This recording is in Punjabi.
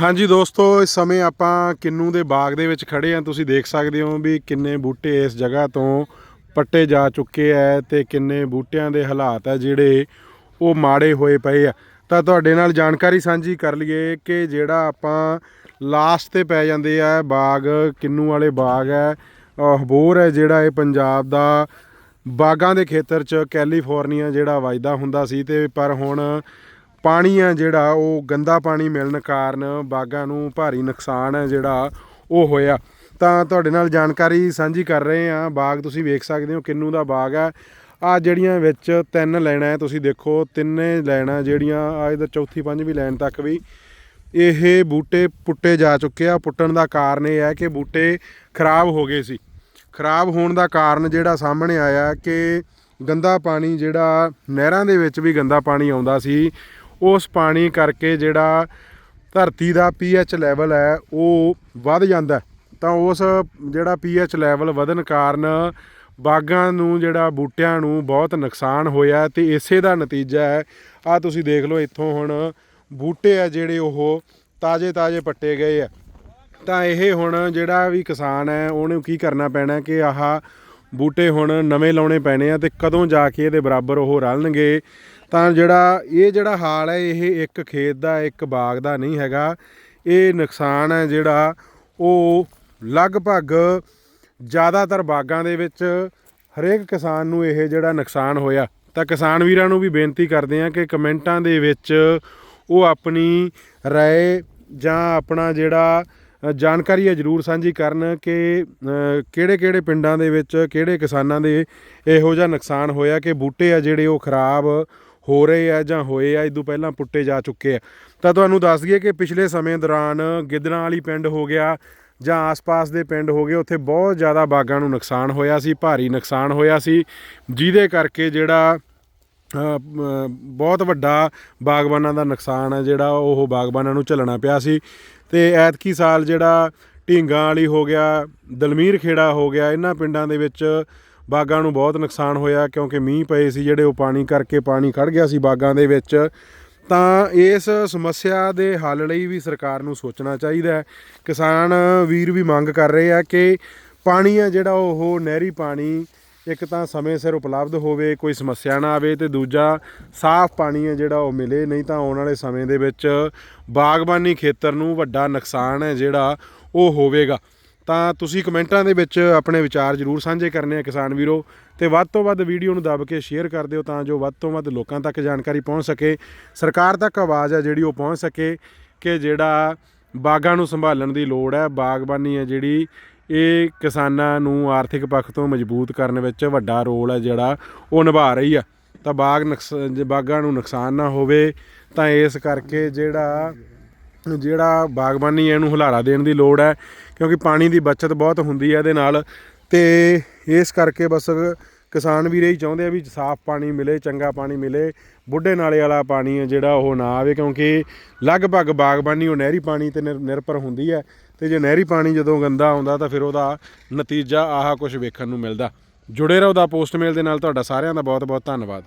ਹਾਂਜੀ ਦੋਸਤੋ, ਇਸ ਸਮੇਂ ਆਪਾਂ ਕਿੰਨੂ ਦੇ ਬਾਗ ਦੇ ਵਿੱਚ ਖੜੇ ਆ ਤੁਸੀਂ ਦੇਖ ਸਕਦੇ ਹੋ ਵੀ ਕਿੰਨੇ ਬੂਟੇ ਇਸ ਜਗ੍ਹਾ ਤੋਂ ਪੱਟੇ ਜਾ ਚੁੱਕੇ ਆ ਤੇ ਕਿੰਨੇ ਬੂਟਿਆਂ ਦੇ ਹਾਲਾਤ ਆ ਜਿਹੜੇ ਉਹ ਮਾੜੇ ਹੋਏ ਪਏ ਆ। ਤਾਂ ਤੁਹਾਡੇ ਨਾਲ ਜਾਣਕਾਰੀ ਸਾਂਝੀ ਕਰ ਲਈਏ ਕਿ ਜਿਹੜਾ ਆਪਾਂ ਲਾਸਟ ਤੇ ਪੈ ਜਾਂਦੇ ਆ, ਬਾਗ, ਕਿੰਨੂ ਵਾਲੇ ਬਾਗ ਹੈ ਅਹ ਹਬੋਰ ਹੈ ਜਿਹੜਾ ਇਹ ਪੰਜਾਬ ਦਾ, ਬਾਗਾਂ ਦੇ ਖੇਤਰ 'ਚ ਕੈਲੀਫੋਰਨੀਆ ਜਿਹੜਾ ਵਜਦਾ ਹੁੰਦਾ ਸੀ ਤੇ ਪਰ ਹੁਣ ਪਾਣੀ ਆ ਜਿਹੜਾ ਉਹ ਗੰਦਾ ਪਾਣੀ ਮਿਲਣ ਕਾਰਨ ਬਾਗਾਂ ਨੂੰ ਭਾਰੀ ਨੁਕਸਾਨ ਹੈ ਜਿਹੜਾ ਉਹ ਹੋਇਆ। ਤਾਂ ਤੁਹਾਡੇ ਨਾਲ ਜਾਣਕਾਰੀ ਸਾਂਝੀ ਕਰ ਰਹੇ ਆ ਬਾਗ ਤੁਸੀਂ ਵੇਖ ਸਕਦੇ ਹੋ ਕਿੰਨੂ ਦਾ ਬਾਗ ਹੈ। ਆ ਜਿਹੜੀਆਂ ਵਿੱਚ ਤਿੰਨ ਲੈਣਾ ਹੈ, ਤੁਸੀਂ ਦੇਖੋ, ਤਿੰਨੇ ਲੈਣਾ ਜਿਹੜੀਆਂ, ਆ ਇਹਦਾ ਚੌਥੀ ਪੰਜਵੀਂ ਲੈਣ ਤੱਕ ਵੀ ਇਹ ਬੂਟੇ ਪੁੱਟੇ ਜਾ ਚੁੱਕੇ ਆ। ਪੁੱਟਣ ਦਾ ਕਾਰਨ ਇਹ ਹੈ ਕਿ ਬੂਟੇ ਖਰਾਬ ਹੋ ਗਏ ਸੀ। ਖਰਾਬ ਹੋਣ ਦਾ ਕਾਰਨ ਜਿਹੜਾ ਸਾਹਮਣੇ ਆਇਆ ਕਿ ਗੰਦਾ ਪਾਣੀ ਜਿਹੜਾ ਨਹਿਰਾਂ ਦੇ ਵਿੱਚ ਵੀ ਗੰਦਾ ਪਾਣੀ ਆਉਂਦਾ ਸੀ ਉਸ ਪਾਣੀ ਕਰਕੇ ਜਿਹੜਾ ਧਰਤੀ ਦਾ ਪੀਐਚ ਲੈਵਲ ਹੈ, ਉਹ ਵੱਧ ਜਾਂਦਾ ਤਾਂ ਉਸ ਜਿਹੜਾ ਪੀਐਚ ਲੈਵਲ ਵਧਣ ਕਾਰਨ ਬਾਗਾਂ ਨੂੰ ਜਿਹੜਾ ਬੂਟਿਆਂ ਨੂੰ ਬਹੁਤ ਨੁਕਸਾਨ ਹੋਇਆ ਤੇ ਇਸੇ ਦਾ ਨਤੀਜਾ ਹੈ। ਆ ਤੁਸੀਂ ਦੇਖ ਲਓ, ਇੱਥੋਂ ਹੁਣ ਬੂਟੇ ਆ ਜਿਹੜੇ ਉਹ ਤਾਜ਼ੇ ਤਾਜ਼ੇ ਪੱਟੇ ਗਏ ਆ। ਤਾਂ ਇਹ ਹੁਣ ਜਿਹੜਾ ਵੀ ਕਿਸਾਨ ਹੈ, ਉਹਨੂੰ ਕੀ ਕਰਨਾ ਪੈਣਾ ਕਿ ਆਹ ਬੂਟੇ ਹੁਣ ਨਵੇਂ ਲਾਉਣੇ ਪੈਣੇ ਆ ਤੇ ਕਦੋਂ ਜਾ ਕੇ ਇਹਦੇ ਬਰਾਬਰ ਉਹ ਰਲਣਗੇ? ਤਾਂ ਜਿਹੜਾ, ਇਹ ਜਿਹੜਾ ਹਾਲ ਹੈ, ਇਹ ਇੱਕ ਖੇਤ ਦਾ, ਇੱਕ ਬਾਗ ਦਾ ਨਹੀਂ ਹੈਗਾ। ਇਹ ਨੁਕਸਾਨ ਹੈ ਜਿਹੜਾ ਉਹ ਲਗਭਗ ਜ਼ਿਆਦਾਤਰ ਬਾਗਾਂ ਦੇ ਵਿੱਚ ਹਰੇਕ ਕਿਸਾਨ ਨੂੰ ਇਹ ਜਿਹੜਾ ਨੁਕਸਾਨ ਹੋਇਆ। ਤਾਂ ਕਿਸਾਨ ਵੀਰਾਂ ਨੂੰ ਵੀ ਬੇਨਤੀ ਕਰਦੇ ਆ ਕਿ ਕਮੈਂਟਾਂ ਦੇ ਵਿੱਚ ਉਹ ਆਪਣੀ ਰਾਏ ਜਾਂ ਆਪਣਾ ਜਿਹੜਾ ਜਾਣਕਾਰੀ ਹੈ ਜਰੂਰ ਸਾਂਝੀ ਕਰਨ ਕਿ ਕਿਹੜੇ ਕਿਹੜੇ ਪਿੰਡਾਂ ਦੇ ਵਿੱਚ ਕਿਹੜੇ ਕਿਸਾਨਾਂ ਦੇ ਇਹੋ ਜਿਹਾ ਨੁਕਸਾਨ ਹੋਇਆ ਕਿ ਬੂਟੇ ਆ ਜਿਹੜੇ ਉਹ ਖਰਾਬ ਹੋ ਰਹੇ ਆ ਜਾਂ ਹੋਏ ਆ ਇਦੋਂ ਪਹਿਲਾਂ ਪੁੱਟੇ ਜਾ ਚੁੱਕੇ ਆ। ਤਾਂ ਤੁਹਾਨੂੰ ਦੱਸ ਦਈਏ ਕਿ ਪਿਛਲੇ ਸਮੇਂ ਦੌਰਾਨ ਗਿੱਦੜਾਂ ਵਾਲੀ ਪਿੰਡ ਹੋ ਗਿਆ ਜਾਂ ਆਸ-ਪਾਸ ਦੇ ਪਿੰਡ ਹੋ ਗਏ, ਉੱਥੇ ਬਹੁਤ ਜ਼ਿਆਦਾ ਬਾਗਾਂ ਨੂੰ ਨੁਕਸਾਨ ਹੋਇਆ ਸੀ, ਭਾਰੀ ਨੁਕਸਾਨ ਹੋਇਆ ਸੀ, ਜਿਹਦੇ ਕਰਕੇ ਜਿਹੜਾ ਬਹੁਤ ਵੱਡਾ ਬਾਗਬਾਨਾਂ ਦਾ ਨੁਕਸਾਨ ਹੈ ਜਿਹੜਾ ਉਹ ਬਾਗਬਾਨਾਂ ਨੂੰ ਝੱਲਣਾ ਪਿਆ ਸੀ। ਤੇ ਐਤਕੀ ਸਾਲ ਜਿਹੜਾ ਢੀਂਗਾਂ ਵਾਲੀ ਹੋ ਗਿਆ, ਦਲਮੀਰ ਖੇੜਾ ਹੋ ਗਿਆ, ਇਹਨਾਂ ਪਿੰਡਾਂ ਦੇ ਵਿੱਚ ਬਾਗਾਂ ਨੂੰ ਬਹੁਤ ਨੁਕਸਾਨ ਹੋਇਆ ਕਿਉਂਕਿ ਮੀਂਹ ਪਏ ਸੀ ਜਿਹੜੇ ਉਹ ਪਾਣੀ ਕਰਕੇ ਪਾਣੀ ਖੜ ਗਿਆ ਸੀ ਬਾਗਾਂ ਦੇ ਵਿੱਚ। ਤਾਂ ਇਸ ਸਮੱਸਿਆ ਦੇ ਹੱਲ ਲਈ ਵੀ ਸਰਕਾਰ ਨੂੰ ਸੋਚਣਾ ਚਾਹੀਦਾ ਹੈ। ਕਿਸਾਨ ਵੀਰ ਵੀ ਮੰਗ ਕਰ ਰਹੇ ਆ ਕਿ ਪਾਣੀ ਆ ਜਿਹੜਾ ਉਹ ਨਹਿਰੀ ਪਾਣੀ ਇੱਕ ਤਾਂ ਸਮੇਂ ਸਿਰ ਉਪਲਬਧ ਹੋਵੇ, ਕੋਈ ਸਮੱਸਿਆ ਨਾ ਆਵੇ ਤੇ ਦੂਜਾ ਸਾਫ਼ ਪਾਣੀ ਹੈ ਜਿਹੜਾ ਉਹ ਮਿਲੇ, ਨਹੀਂ ਤਾਂ ਆਉਣ ਵਾਲੇ ਸਮੇਂ ਦੇ ਵਿੱਚ ਬਾਗਬਾਨੀ ਖੇਤਰ ਨੂੰ ਵੱਡਾ ਨੁਕਸਾਨ ਹੈ ਜਿਹੜਾ ਉਹ ਹੋਵੇਗਾ। ਤਾਂ ਤੁਸੀਂ ਕਮੈਂਟਾਂ ਦੇ ਵਿੱਚ ਆਪਣੇ ਵਿਚਾਰ ਜ਼ਰੂਰ ਸਾਂਝੇ ਕਰਨੇ ਆ ਕਿਸਾਨ ਵੀਰੋ ਤੇ ਵੱਧ ਤੋਂ ਵੱਧ ਵੀਡੀਓ ਨੂੰ ਦੱਬ ਕੇ ਸ਼ੇਅਰ ਕਰ ਦਿਓ ਤਾਂ ਜੋ ਵੱਧ ਤੋਂ ਵੱਧ ਲੋਕਾਂ ਤੱਕ ਜਾਣਕਾਰੀ ਪਹੁੰਚ ਸਕੇ। ਸਰਕਾਰ ਤੱਕ ਆਵਾਜ਼ ਹੈ ਜਿਹੜੀ ਉਹ ਪਹੁੰਚ ਸਕੇ ਕਿ ਜਿਹੜਾ ਬਾਗਾਂ ਨੂੰ ਸੰਭਾਲਣ ਦੀ ਲੋੜ ਹੈ, ਬਾਗਬਾਨੀ ਹੈ ਜਿਹੜੀ ਇਹ ਕਿਸਾਨਾਂ ਨੂੰ ਆਰਥਿਕ ਪੱਖ ਤੋਂ ਮਜ਼ਬੂਤ ਕਰਨ ਵਿੱਚ ਵੱਡਾ ਰੋਲ ਹੈ ਜਿਹੜਾ ਉਹ ਨਿਭਾ ਰਹੀ ਆ। ਤਾਂ ਬਾਗ ਨੁਕਸ ਬਾਗਾਂ ਨੂੰ ਨੁਕਸਾਨ ਨਾ ਹੋਵੇ, ਤਾਂ ਇਸ ਕਰਕੇ ਜਿਹੜਾ ਜਿਹੜਾ ਬਾਗਬਾਨੀ ਹੈ ਇਹਨੂੰ ਹੁਲਾਰਾ ਦੇਣ ਦੀ ਲੋੜ ਹੈ, ਕਿਉਂਕਿ ਪਾਣੀ ਦੀ ਬਚਤ ਬਹੁਤ ਹੁੰਦੀ ਹੈ ਇਹਦੇ ਨਾਲ। ਤੇ ਇਸ ਕਰਕੇ ਬਸ ਕਿਸਾਨ ਵੀਰ ਇਹੀ ਚਾਹੁੰਦੇ ਆ ਵੀ ਸਾਫ਼ ਪਾਣੀ ਮਿਲੇ, ਚੰਗਾ ਪਾਣੀ ਮਿਲੇ। ਬੁੱਢੇ ਨਾਲੇ ਵਾਲਾ ਪਾਣੀ ਹੈ ਜਿਹੜਾ ਉਹ ਨਾ ਆਵੇ ਕਿਉਂਕਿ ਲਗਭਗ ਬਾਗਬਾਨੀ ਉਹ ਨਹਿਰੀ ਪਾਣੀ ਤੇ ਨਿਰ- ਨਿਰਭਰ ਹੁੰਦੀ ਹੈ ਤੇ ਜੇ ਨਹਿਰੀ ਪਾਣੀ ਜਦੋਂ ਗੰਦਾ ਆਉਂਦਾ ਤਾਂ ਫਿਰ ਉਹਦਾ ਨਤੀਜਾ ਆਹ ਕੁਝ ਵੇਖਣ ਨੂੰ ਮਿਲਦਾ। ਜੁੜੇ ਰਹੋ ਦਾ ਪੋਸਟਮੇਲ ਦੇ ਨਾਲ, ਤੁਹਾਡਾ ਸਾਰਿਆਂ ਦਾ ਬਹੁਤ ਬਹੁਤ ਧੰਨਵਾਦ।